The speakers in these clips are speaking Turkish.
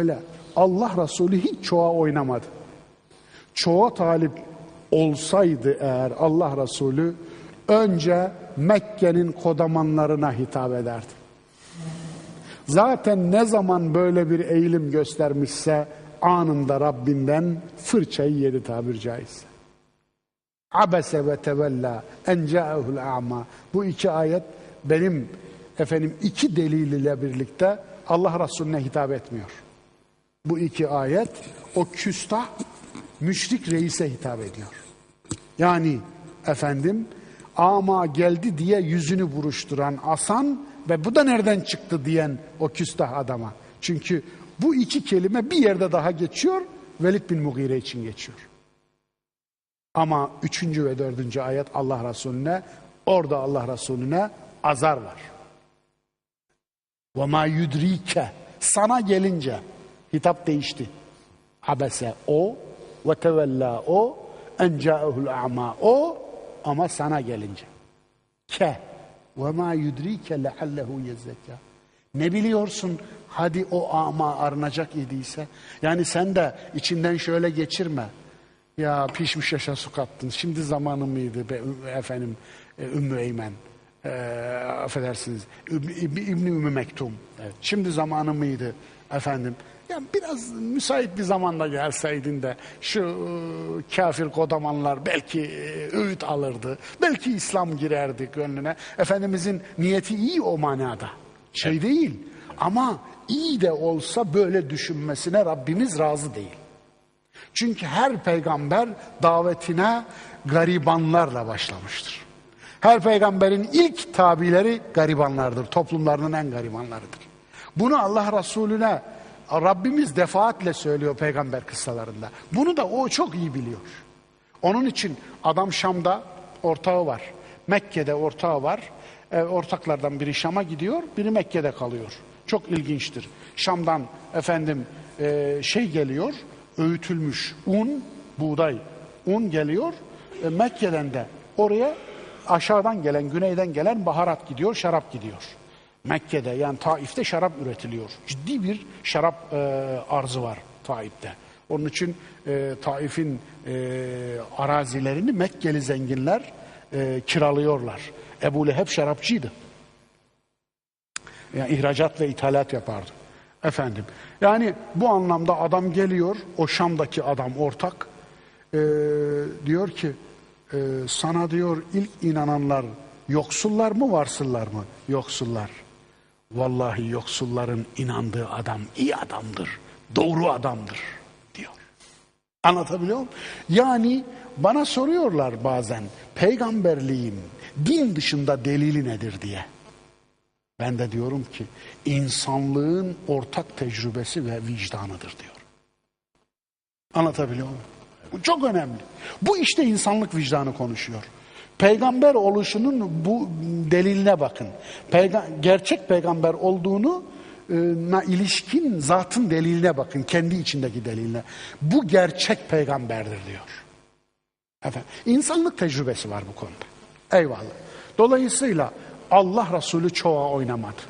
Öyle. Allah Resulü hiç çoğa oynamadı. Çoğa talip olsaydı eğer Allah Resulü önce Mekke'nin kodamanlarına hitap ederdi. Zaten ne zaman böyle bir eğilim göstermişse anında Rabbinden fırçayı yedi tabir caizse. Abese ve tevella en ca'ehul a'ma. Bu iki ayet benim efendim iki delil ile birlikte Allah Resulüne hitap etmiyor. Bu iki ayet o küstah müşrik reise hitap ediyor. Yani efendim ama geldi diye yüzünü buruşturan asan ve bu da nereden çıktı diyen o küstah adama. Çünkü bu iki kelime bir yerde daha geçiyor Velid bin Mughire için geçiyor. Ama üçüncü ve dördüncü ayet Allah Resulüne orada Allah Resulüne azar var. Ma yudrike sana gelince hitap değişti. Abese o ve tevella o en ca'ehul a'ma o ama sana gelince. Ke ve ma yudrike leallehu yezzekâ. Ne biliyorsun hadi o ama arınacak idiyse. Yani sen de içinden şöyle geçirme. Ya pişmiş yaşa su kattın. Şimdi zamanı mıydı be, efendim e, Ümmü Eymen? E, affedersiniz. İbni Ümmü Mektum. Evet. Şimdi zamanı mıydı efendim? Ya biraz müsait bir zamanda gelseydin de şu e, kafir kodamanlar belki e, öğüt alırdı. Belki İslam girerdi gönlüne. Efendimizin niyeti iyi o manada. Şey değil. Ama iyi de olsa böyle düşünmesine Rabbimiz razı değil. Çünkü her peygamber davetine garibanlarla başlamıştır. Her peygamberin ilk tabileri garibanlardır. Toplumlarının en garibanlarıdır. Bunu Allah Resulüne Rabbimiz defaatle söylüyor peygamber kıssalarında. Bunu da o çok iyi biliyor. Onun için adam Şam'da ortağı var. Mekke'de ortağı var. E, ortaklardan biri Şam'a gidiyor, biri Mekke'de kalıyor. Çok ilginçtir. Şam'dan efendim e, şey geliyor, öğütülmüş un, buğday, un geliyor. E, Mekke'den de oraya aşağıdan gelen, güneyden gelen baharat gidiyor, şarap gidiyor. Mekke'de yani Taif'te şarap üretiliyor. Ciddi bir şarap e, arzı var Taif'te. Onun için e, Taif'in e, arazilerini Mekkeli zenginler e, kiralıyorlar. Ebu Leheb şarapçıydı. Yani ihracat ve ithalat yapardı. Efendim. Yani bu anlamda adam geliyor, o Şam'daki adam ortak. E, diyor ki e, sana diyor ilk inananlar yoksullar mı varsıllar mı? Yoksullar. Vallahi yoksulların inandığı adam iyi adamdır. Doğru adamdır diyor. Anlatabiliyor muyum? Yani bana soruyorlar bazen peygamberliğin din dışında delili nedir diye. Ben de diyorum ki insanlığın ortak tecrübesi ve vicdanıdır diyor. Anlatabiliyor muyum? Bu çok önemli. Bu işte insanlık vicdanı konuşuyor. Peygamber oluşunun bu deliline bakın. Peyga gerçek peygamber olduğunu na ilişkin zatın deliline bakın. Kendi içindeki deliline. Bu gerçek peygamberdir diyor. Efendim, insanlık tecrübesi var bu konuda. Eyvallah. Dolayısıyla Allah Resulü çoğa oynamadı.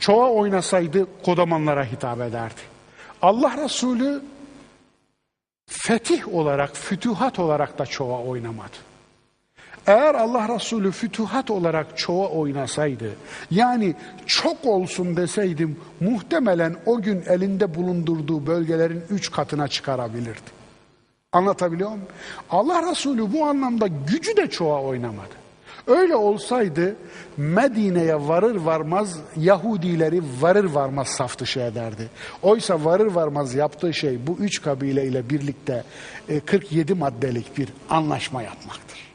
Çoğa oynasaydı kodamanlara hitap ederdi. Allah Resulü fetih olarak, fütühat olarak da çoğa oynamadı. Eğer Allah Resulü fütühat olarak çoğa oynasaydı, yani çok olsun deseydim, muhtemelen o gün elinde bulundurduğu bölgelerin üç katına çıkarabilirdi. Anlatabiliyor muyum? Allah Resulü bu anlamda gücü de çoğa oynamadı. Öyle olsaydı Medine'ye varır varmaz Yahudileri varır varmaz saf dışı ederdi. Oysa varır varmaz yaptığı şey bu üç kabile ile birlikte 47 maddelik bir anlaşma yapmaktır.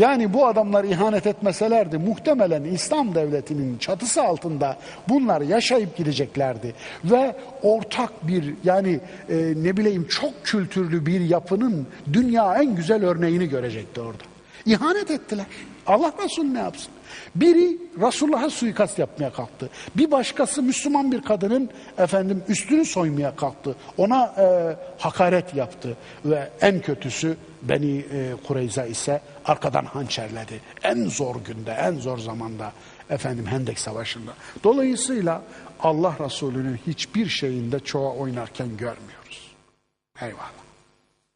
Yani bu adamlar ihanet etmeselerdi muhtemelen İslam devletinin çatısı altında bunlar yaşayıp gideceklerdi. Ve ortak bir yani e, ne bileyim çok kültürlü bir yapının dünya en güzel örneğini görecekti orada. İhanet ettiler. Allah Resulü ne yapsın? Biri Resulullah'a suikast yapmaya kalktı. Bir başkası Müslüman bir kadının efendim üstünü soymaya kalktı. Ona e, hakaret yaptı ve en kötüsü Beni e, Kureyza ise arkadan hançerledi. En zor günde, en zor zamanda efendim Hendek Savaşı'nda. Dolayısıyla Allah Resulü'nün hiçbir şeyinde çoğa oynarken görmüyoruz. Eyvallah.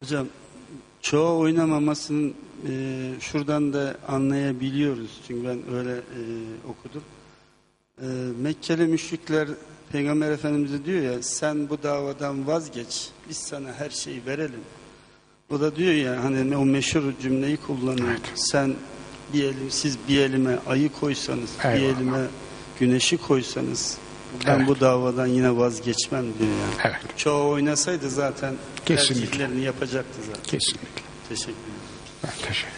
Hocam çoğu oynamamasının e, şuradan da anlayabiliyoruz. Çünkü ben öyle e, okudum. E, Mekkeli müşrikler Peygamber Efendimiz'e diyor ya sen bu davadan vazgeç biz sana her şeyi verelim. O da diyor ya hani o meşhur cümleyi kullanıyor. Evet. Sen bir elim siz bir elime ayı koysanız bir Eyvallah. elime güneşi koysanız ben Evet. bu davadan yine vazgeçmem diyor yani. Evet. Çoğu oynasaydı zaten Kesinlikle. tercihlerini yapacaktı zaten. Kesinlikle. Teşekkür ederim. Ben teşekkür ederim.